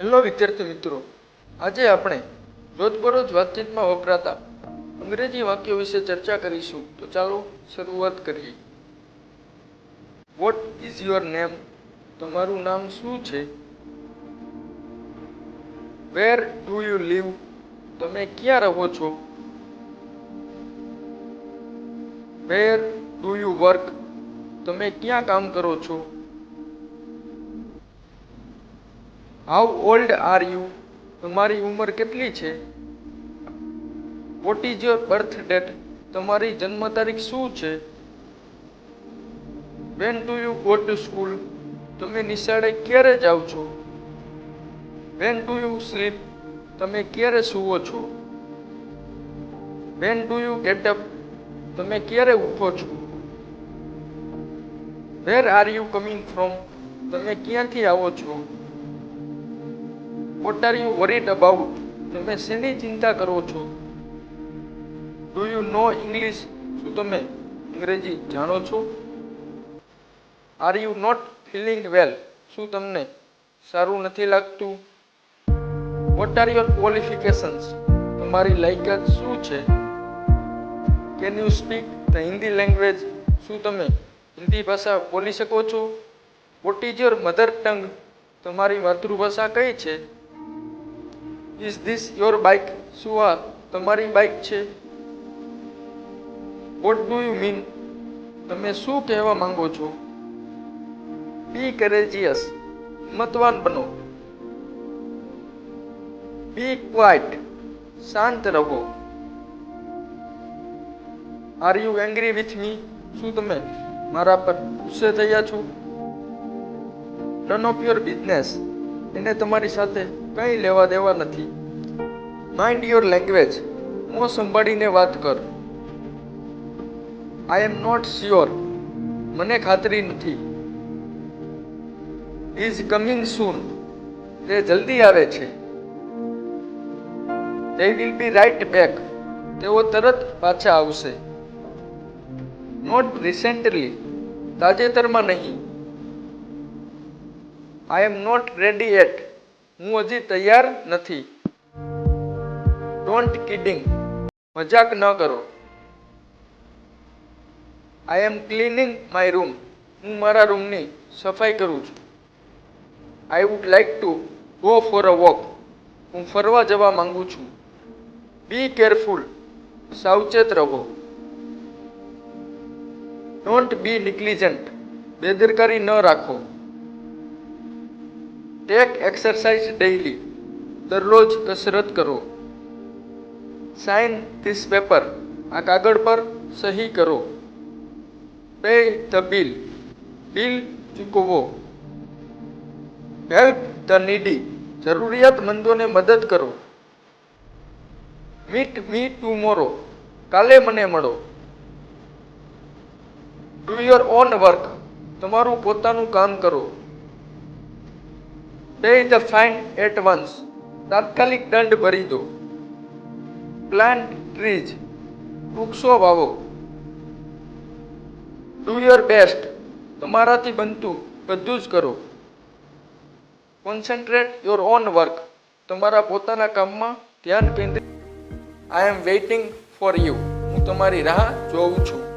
Hello વિદ્યાર્થી મિત્રો, આજે આપણે રોજબરોજ વાતચીતમાં વપરાતા અંગ્રેજી વાક્યો વિશે ચર્ચા કરીશું. તો ચાલો શરૂઆત કરીએ. વોટ ઇઝ યોર નેમ તમારું નામ શું છે? વેર ડુ યુ લીવ તમે ક્યાં રહો છો? વેર ડુ યુ વર્ક તમે ક્યાં કામ કરો છો? હાઉ ઓલ્ડ આર યુ તમારી ઉંમર કેટલી છે? What is your birth date તમારી જન્મ તારીખ શું છે? When do you go to school તમે નિશાળે ક્યારે જાઓ છો? વેન ડુ યુ સ્લીપ તમે ક્યારે સૂવો છો? When do you get up તમે ક્યારે ઉઠો છો? Where are you coming from તમે ક્યાંથી આવો છો? What are you worried about તમે શેની ચિંતા કરો છો? ડુ યુ નો ઇંગ્લિશ શું તમે અંગ્રેજી જાણો છો? Are you not feeling well શું તમને સારું નથી લાગતું? વોટ આર યોર ક્વોલિફિકેશન્સ તમારી લાયકાત શું છે? Can you speak the Hindi language શું તમે હિન્દી ભાષા બોલી શકો છો? What is your mother tongue તમારી માતૃભાષા કઈ છે? ઇઝ ધીસ યોર બાઇક શું આ તમારી બાઇક છે? વોટ ડુ યુ મીન તમે શું કહેવા માંગો છો? બી કરેજિયસ મતવાન બનો. બી ક્વાઇટ શાંત રહો. Are you angry with me શું તમે મારા પર ગુસ્સે થયા છો? નન ઓફ યોર બિઝનેસ એને તમારી સાથે કંઈ લેવા દેવા નથી. માઇન્ડ યોર લેંગ્વેજ મોં સંભાળીને વાત કર. આઈ એમ નોટ શ્યોર મને ખાતરી નથી. ઇઝ કમિંગ સૂન તે જલ્દી આવે છે. તે વિલ બી રાઇટ બેક તેઓ તરત પાછા આવશે. નોટ રિસેન્ટલી તાજેતરમાં નહીં. I am not ready yet હું હજી તૈયાર નથી. ડોન્ટ કિડિંગ મજાક ન કરો. I am cleaning my room હું મારા રૂમની સફાઈ કરું છું. I would like to go for a walk હું ફરવા જવા માંગુ છું. બી કેરફુલ સાવચેત રહો. ડોન્ટ બી નિગ્લિજન્ટ બેદરકારી ન રાખો. ટેક એક્સરસાઇઝ ડેઇલી દરરોજ કસરત કરો. સાઇન ધીસ પેપર આ કાગળ પર સહી કરો. પે ધ બિલ બિલ ચૂકવો. હેલ્પ ધ નીડી જરૂરિયાતમંદોને મદદ કરો. મીટ મી ટુમોરો કાલે મને મળો. ડુ યોર ઓન વર્ક તમારું પોતાનું કામ કરો. Pay the fine at once તાત્કાલિક દંડ ભરી દો. પ્લાન્ટ ટ્રીઝ વૃક્ષો વાવો. ડુ યોર બેસ્ટ તમારાથી બનતું બધું જ કરો. કોન્સન્ટ્રેટ યોર ઓન વર્ક તમારા પોતાના કામમાં ધ્યાન કેન્દ્રિત. I am waiting for you હું તમારી રાહ જોઉં છું.